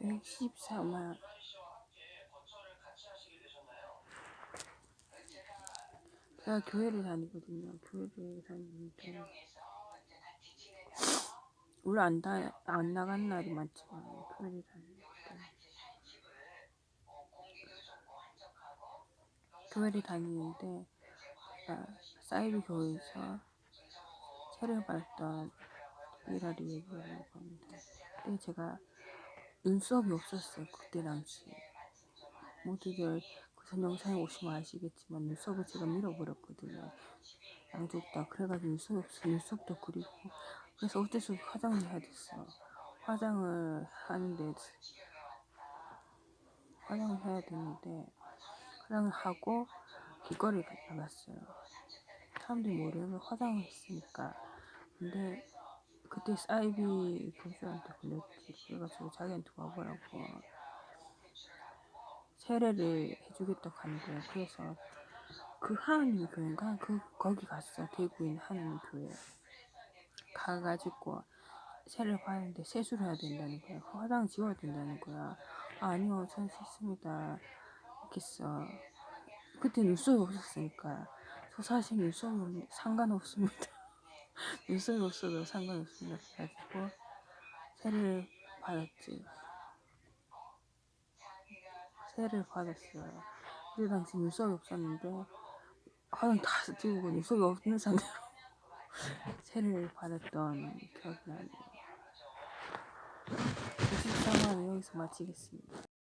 114만 제가 교회를 다니거든요. 교회를 다니는데 원래 안, 다, 안 나간 날이 많지만 교회를 다니는데 교회를 다니는데 제가 사이비 교회에서 세례를 받았던 일화를 얘기하려고 합니다. 그때 제가 눈썹이 없었어요. 그때 당시 모두들 그 영상에 오시면 아시겠지만 눈썹을 제가 밀어버렸거든요. 양쪽 다 그래가지고 눈썹이 없어 눈썹도 그리고 그래서 어쩔 수 없이 화장을 해야 됐어요. 화장을 하는데 화장을 해야 되는데 화장을 하고 길거리에 나갔어요. 사람들이 모르는 화장을 했으니까 근데 그때 사이비 교수한테 걸렸지. 그래가지고 자기한테 와보라고 세례를 해주겠다고 하는 거예요. 그래서 그 하나님 교회인가? 그, 거기 갔어. 대구에 있는 하나님 교회. 가가지고 세례를 받는데 세수를 해야 된다는 거야. 그 화장 지워야 된다는 거야. 아, 아니요, 전 씻습니다. 이렇겠어. 그때 눈썹이 없었으니까. 저 사실 눈썹은 상관없습니다. 눈썹이 없어도 상관없습니다. 그래가지고 세례를 받았지. 세례를 받았어요. 그때 당시 눈썹이 없었는데 화장 다 지우고 눈썹이 없는 상태로 세례를 받았던 기억이 나네요. 24만원 여기서 마치겠습니다.